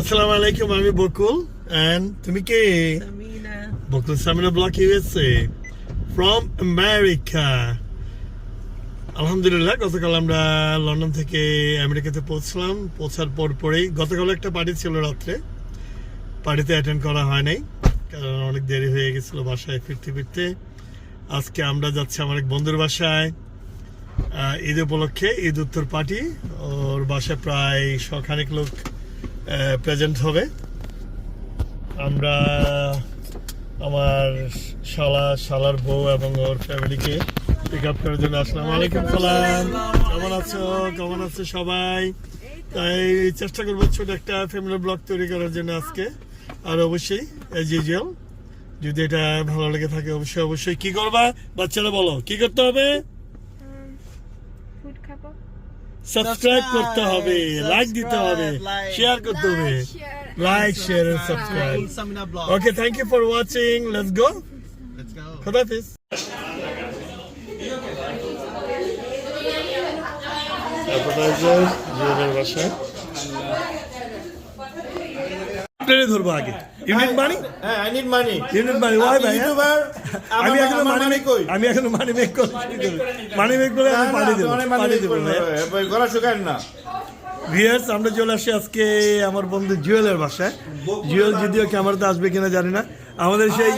আসসালামু আলাইকুম আমি বকুল এন্ড তুমি কে. Bakul Samina blog USA. From America আলহামদুলিল্লাহ গতকাল আমরা লন্ডন থেকে আমেরিকাতে পৌঁছলাম। পৌঁছার পর পরেই গতকাল একটা পার্টি ছিল রাত্রে। পার্টিতে অ্যাটেন্ড করা হয় নাই কারণ অনেক দেরি হয়ে গেছিল বাসায় ফিরতে ফিরতে। আজকে আমরা যাচ্ছি আমার এক বন্ধুর বাসায়। ঈদ উপলক্ষে ঈদ উত্তর পার্টি ওর বাসায় প্রায় শখানেক লোক প্রেজেন্ট হবে। আমরা আমার শালা, শালার বউ এবং ওর ফ্যামিলিকে পিক আপ করার জন্য আসলাম। আলাইকুম সালাম। কেমন আছো? কেমন আছো সবাই? তাই চেষ্টা করব ছোট একটা ফ্যামিলি ব্লগ তৈরি করার জন্য আজকে। আর অবশ্যই এজ ইউজুয়াল যদি এটা ভালো লেগে থাকে, অবশ্যই অবশ্যই কি করবা? বাচ্চারা বলো, কি করতে হবে? সাবস্ক্রাইব করতে হবে লাইক দিতে হবে like. শেয়ার করতে হবে like share and subscribe Cool Samina blog. Okay thank you for watching let's go Let's go. খোদাফিজ অ্যাপেটাইজার জিওনের বাসায় প্লেনে ধরবো আগে। ইউনিট মানি হ্যাঁ I need money you need money why ভাই ইউটিউবার আমি এখনও মানি মেক কই? আমি এখনও মানি মেক করি। মানি মেক করে আমি পানি দেবো পানি দেবো গলা শুকান না। ভিয়ার্স আমরা চলে আসি আজকে আমার বন্ধু জুয়েলের বাসায়। জুয়েল যদিও ক্যামেরাতে আসবে কিনা জানি না। আমাদের সেই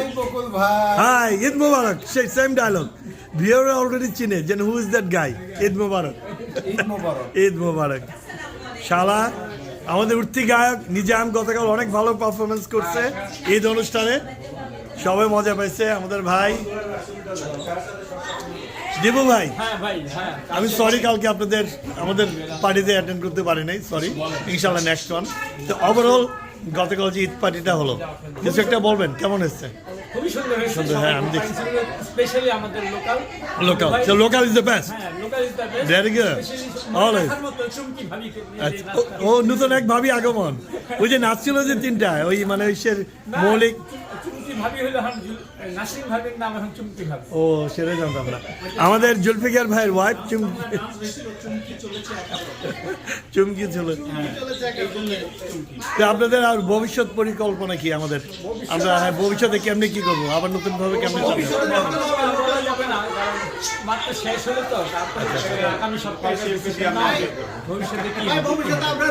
ভাই। হাই ঈদ মুবারক। সেই সেম ডায়লগ ভিউয়ার অলরেডি চিনে যেন who is that guy Eid মুবারক। ঈদ মোবারক। ঈদ মুবারক। শালা আমাদের উঠতি গায়ক নিজাম গতকাল অনেক ভালো পারফরমেন্স করছে। ঈদ অনুষ্ঠানে সবাই মজা পাইছে আমাদের ভাই। দেবু ভাই আমি সরি কালকে আপনাদের আমাদের পার্টিতে অ্যাটেন্ড করতে পারি নাই সরি ইনশাল্লাহ নেক্সট ওয়ান তো ওভারঅল গতকাল যে ঈদ পার্টিটা হলো। কিছু একটা বলবেন কেমন এসছে খুবই সুন্দর সুন্দর, হ্যাঁ, আমি দেখছি। স্পেশালি আমাদের local local so local is the best local is the best Very good. Always. ও- নতুন এক ভাবি আগমন। ওই যে নাচছিল যে তিনটা ওই মানে ওই মৌলিক ভাবি হলো এখন নাসিম ভাবির নাম এখন চুমকি ভাবি ও সেটাই জানতাম না। আমাদের জুলফিকার ভাইয়ের ওয়াইফ চুমকি চুমকি ছিল তো আপনাদের আর ভবিষ্যৎ পরিকল্পনা কি আমাদের? আমরা হ্যাঁ, ভবিষ্যতে কেমনে কি করব? আবার নতুন ভাবে কেমনে চালাবো? যাবে না মাত্র শেষ হলো তো আগামী সপ্তাহে ভবিষ্যতে কি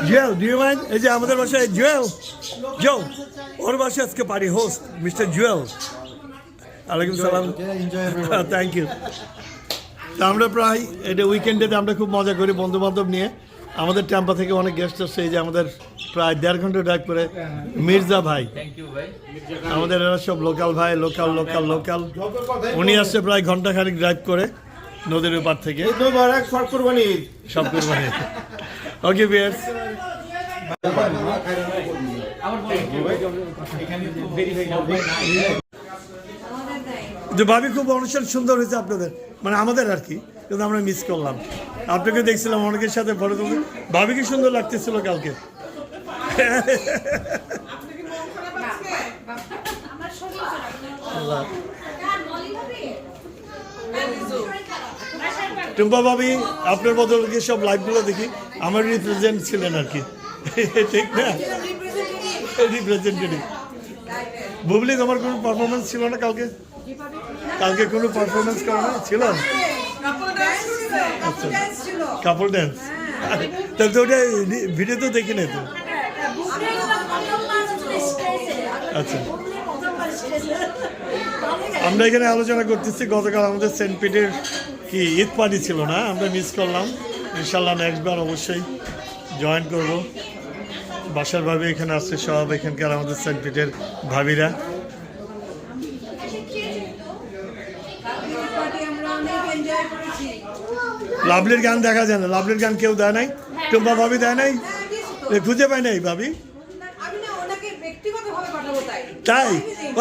জুয়েল মাইন্ড এই যে আমাদের বাসায় জুয়েল। জো ওর বাসায় আজকে পারি হোস্ট মিস্টার জুয়েল। আলাইকুম সালাম। থ্যাংক ইউ তা আমরা প্রায় এটা উইকেন্ডেতে আমরা খুব মজা করি বন্ধু বান্ধব নিয়ে। আমাদের ট্যাম্পা থেকে অনেক গেস্ট আসছে এই যে আমাদের প্রায় দেড় ঘণ্টা ড্রাইভ করে মির্জা ভাই। আমাদের এরা সব লোকাল ভাই লোকাল লোকাল লোকাল উনি আসছে প্রায় ঘণ্টা খানিক ড্রাইভ করে নদীর ওপার থেকে। মোবারক কুরবানি সব কুরবানি ওকে বিয়ার্স যে ভাবি খুব অনুষ্ঠান সুন্দর হয়েছে আপনাদের। মানে আমাদের আর কি, কিন্তু আমরা মিস করলাম। আপনাকে দেখছিলাম অনেকের সাথে ফটো তুলতে। ভাবি কি সুন্দর লাগতেছিল কালকে। টুম্পা ভাবি, আপনার বদল বদলকে সব লাইভগুলো দেখি। আমার রিপ্রেজেন্ট ছিলেন আর কি। ঠিক না? রিপ্রেজেন্টেটিভ বুবলি, তোমার কোনো পারফরমেন্স ছিল না কালকে? কালকে কোনো পারফরমেন্স করা না ছিল। আচ্ছা কাপড় ড্যান্স তাহলে তো ওটা ভিডিও তো দেখি নাই তো। আচ্ছা। আমরা এখানে আলোচনা করতেছি গতকাল আমাদের সেন্ট পিটের কি ঈদ পার্টি ছিল না? আমরা মিস করলাম। ইনশাল্লাহ নেক্সট বার অবশ্যই জয়েন করব। বাসার ভাবি এখানে আসছে সব এখানকার আমাদের সেন্ট পিটের ভাবিরা। লাভলির গান দেখা যায় না। লাভলির গান কেউ দেয় নাই। টুম্পা ভাবি দেয় নাই? এ, খুঁজে পাই নাই ভাবি? আমি না ওনাকে ব্যক্তিগতভাবে পাঠাবো তাই।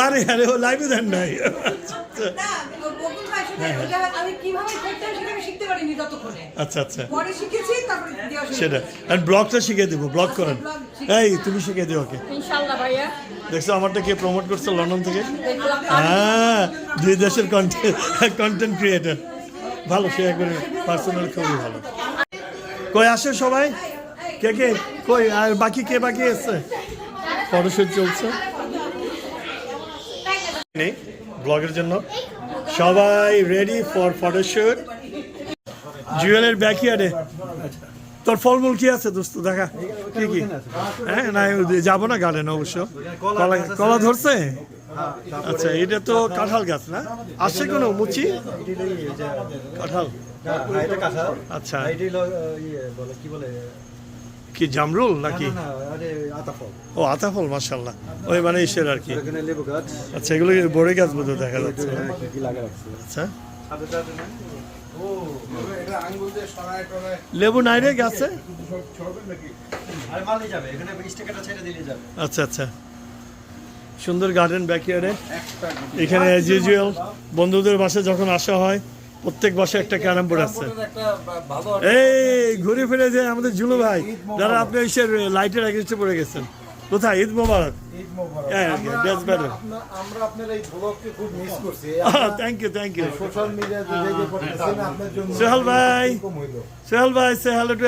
আরে আরে ও লাইভে দেন নাই। হ্যাঁ, হয়। আচ্ছা আচ্ছা। পরে শিখেছি তারপরে দেওয়া শুরু সেটা। আর ব্লগটা শিখিয়ে দেবো ব্লগ করেন। এই তুমি শিখিয়ে দিও ওকে। দেখছ আমারটা কে প্রমোট করছে লন্ডন থেকে? হ্যাঁ দুই দেশের কন্টেন্ট কন্টেন্ট ক্রিয়েটার ভালো, সে একবারে পার্সোনাল খুবই ভালো। কই আসে সবাই? কে কে? কই? আর বাকি কে বাকি এসছে ফটোশুট চলছে। ব্লগের জন্য। সবাই রেডি ফর ফটোশুট জুয়েলের ব্যাকিয়ার্ডে তোর ফলমূল কি আছে দোস্ত? দেখা। কি কি? হ্যাঁ না যাব না গার্ডেন অবশ্য। কলা ধরছে? আচ্ছা এটা তো কাঁঠাল গাছ না? আসছে কোনো মুচি? কাঁঠাল? আচ্ছা। কি বলে কি জামরুল নাকি? ও, আতাফল মার্শাল্লাহ ওই মানে ইসের আর কি। আচ্ছা এগুলো কি গাছ বোধ দেখা যাচ্ছে? আচ্ছা? লেবু নাই রে গাছে? আচ্ছা আচ্ছা। সুন্দর গার্ডেন ব্যাকিয়ারে এখানে অ্যাজ ইউজুয়াল বন্ধুদের বাসে যখন আসা হয়, প্রত্যেক বাসে একটা ক্যারাম বোর্ড আছে। এই, ঘুরে ফিরে যে আমাদের জুলু ভাই যারা আপনি এসে লাইটের এগেনস্টে পড়ে গেছেন। কোথায়? ঈদ মোবারক। ঈদ মোবারক। হ্যাঁ, আমরা- that's better. আমরা- আমরা আপনার এই ব্লগকে খুব মিস করছি। Thank you thank you social মিডিয়াতে যে যে করতেছেন আপনার জন্য সোহেল ভাই। সোহেল ভাই সে হ্যালো টু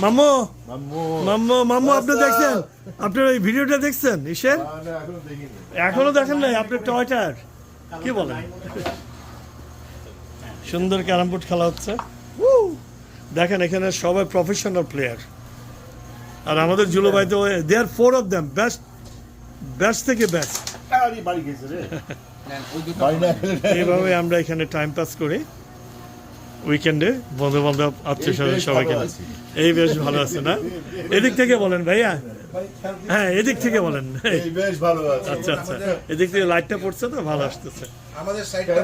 মাম্মু মাম্মু মাম্মু মাম্মু আপনি? দেখছেন? আপনার ওই ভিডিওটা দেখছেন? ইসের এখনও দেখেন। নাই? আপনার টয়টার কি বলেন? সুন্দর ক্যারাম বোর্ড খেলা হচ্ছে! দেখেন এখানে সবাই প্রফেশনাল প্লেয়ার আর আমাদের জুলো ভাই তো they are four of them best best থেকে বেস্ট এইভাবে আমরা এখানে টাইম পাস করি। উইকেন্ডে বন্ধু বান্ধব আত্মীয় স্বজন সবাইকে। এই বেশ ভালো আছে না? এদিক থেকে বলেন ভাইয়া। হ্যাঁ এদিক থেকে বলেন। বেশ ভালো আছে। আচ্ছা আচ্ছা। এদিক থেকে লাইটটা পড়ছে তো ভালো আসতেছে। আমাদের সাইডটা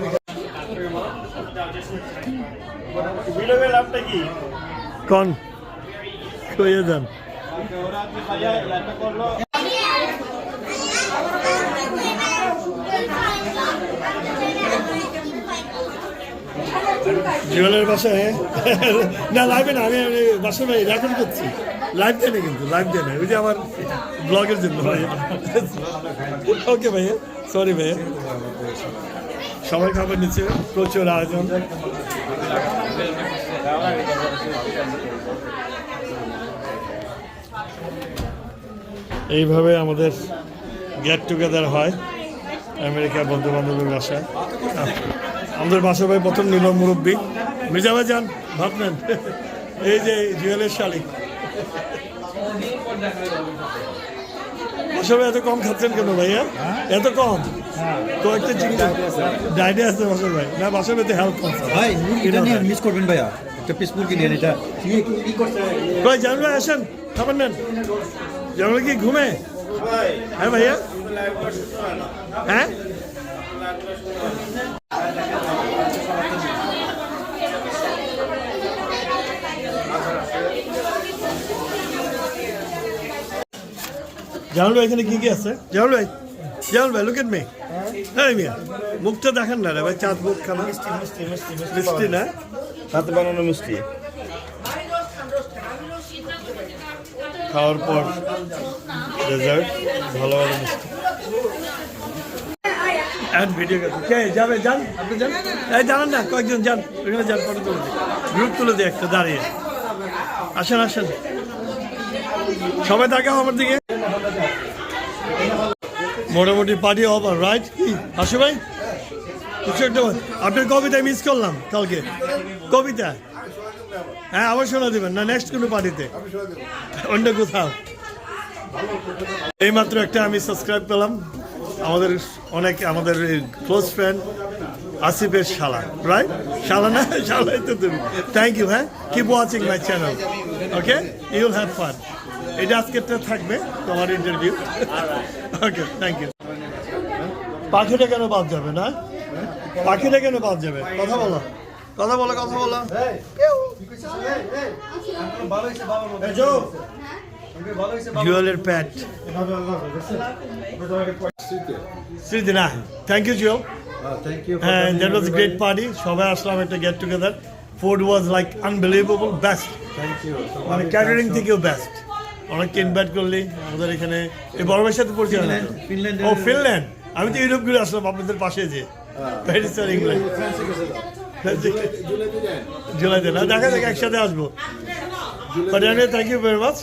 ভিডিওর নামটা কি কোন কইয়ে দেন। জুয়েলের বাসায় না লাইভে না, আমি বাসায় ভাই রেকর্ড করছি। লাইভ দেয় না কিন্তু লাইভ দেয় না। ওই যে আমার ব্লগের জন্য ভাই। ওকে ভাইয়া সরি ভাইয়া। সবাই খাবার নিচ্ছে, প্রচুর আয়োজন। এইভাবে আমাদের গেট টুগেদার হয় আমেরিকা বন্ধু বান্ধবের বাসায় আমাদের বাসা ভাই প্রথম নিল মুরব্বী। মির্জা ভাই যান ভাবলেন এই যে জুয়েলের শালিক। বাসা ভাই এত কম খাচ্ছেন কেন ভাইয়া এত কম? কয়েকটা চিংড়ি। ডাইরিয়া আছে বাসা ভাই। না বাসা ভাই তো হেল্প করছে ভাই নিয়ে মিস করবেন ভাইয়া। একটা পিস মুরগি নিয়ে এটা। কই জান ভাই আসেন। খাবার নেন। জানলে কি ঘুমে? হ্যাঁ ভাইয়া। হ্যাঁ? জামাল এখানে কি কি আছে? জামাল ভাই জামাল ভাই লুক এট মি হ্যাঁ। মিয়া। মুখটা দেখেন না রে ভাই চাঁদ মুখ খানা মিষ্টি না? হাতে বানানো মিষ্টি। খাওয়ার পর ডেজার্ট ভালো ভালো মিষ্টি ভিডিও কে, যাবে, যান? আপনি এই জানান না, কয়েকজন যান। যান, ফটো তুলে গ্রুপ তুলে দাঁড়িয়ে। আসেন আসেন। সবাই আমার দিকে। মোটামুটি পার্টি রাইট ভাই? আপনার কবিতা মিস করলাম কালকে। কবিতা? হ্যাঁ আবার শোনা দেবেন। না নেক্সট কোনো পার্টিতে অন্য কোথাও। এইমাত্র একটা আমি সাবস্ক্রাইব পেলাম। আমাদের অনেক আমাদের ক্লোজ ফ্রেন্ড আসিফের শালা। রাইট শালা না শালাই তো তুমি। থ্যাংক ইউ হ্যাঁ? Keep watching my channel okay you'll have fun এটা আজকেরটা থাকবে তোমার ইন্টারভিউ ওকে থ্যাংক ইউ পাখিটা কেন বাদ যাবে না? পাখিটা কেন বাদ যাবে? কথা বলো। কথা বলো কথা বলো। জুয়েলের প্যাট। স্মৃতি। না। Thank you Jewel thank you and that was a great party. সবাই আসলাম একটা get together food was like unbelievable best thank you মানে ক্যাটারিং থেকেও বেস্ট অনেককে ইনভাইট করলি আমাদের এখানে। এই বড় ভাইয়ের সাথে পরিচয় ও ফিনল্যান্ড আমি তো ইউরোপ ঘুরে আসলাম আপনাদের পাশে যে। প্যারিস আর ইংল্যান্ড জুলাইতে না? দেখা যাক একসাথে আসব। But thank you very much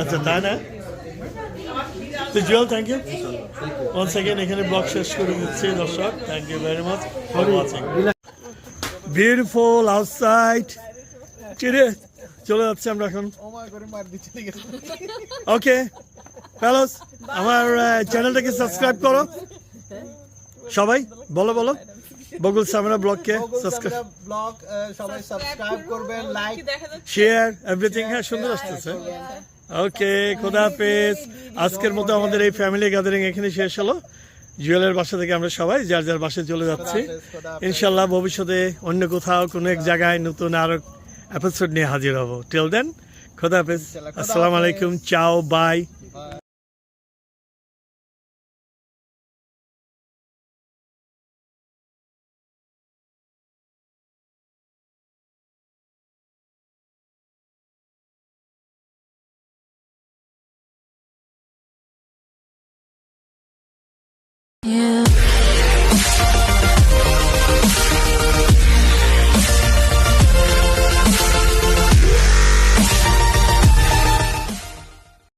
আচ্ছা তাই না? তো Jewel thank you once again এখানে ব্লগ শেষ করে দিচ্ছি দর্শক। Thank you very much for watching beautiful outside চিরে চলে যাচ্ছি আমরা এখন। ওকে ফেলোস আমার চ্যানেলটাকে সাবস্ক্রাইব করো। সবাই বলো বলো। বগুল সামনা ব্লগকে সাবস্ক্রাইব ব্লগ সবাই সাবস্ক্রাইব করবেন লাইক শেয়ার এভরিথিং হ্যাঁ সুন্দর আসতেছে। ওকে খোদা হাফেজ। আজকের মতো আমাদের এই ফ্যামিলি গ্যাদারিং এখানে শেষ হলো। জুয়েলের বাসা থেকে আমরা সবাই যার যার বাসায় চলে যাচ্ছি। ইনশাল্লাহ ভবিষ্যতে অন্য কোথাও কোনো এক জায়গায় নতুন আরও এপিসোড নিয়ে হাজির হব। টিল দেন খোদা হাফেজ। আসসালামু আলাইকুম চাও বাই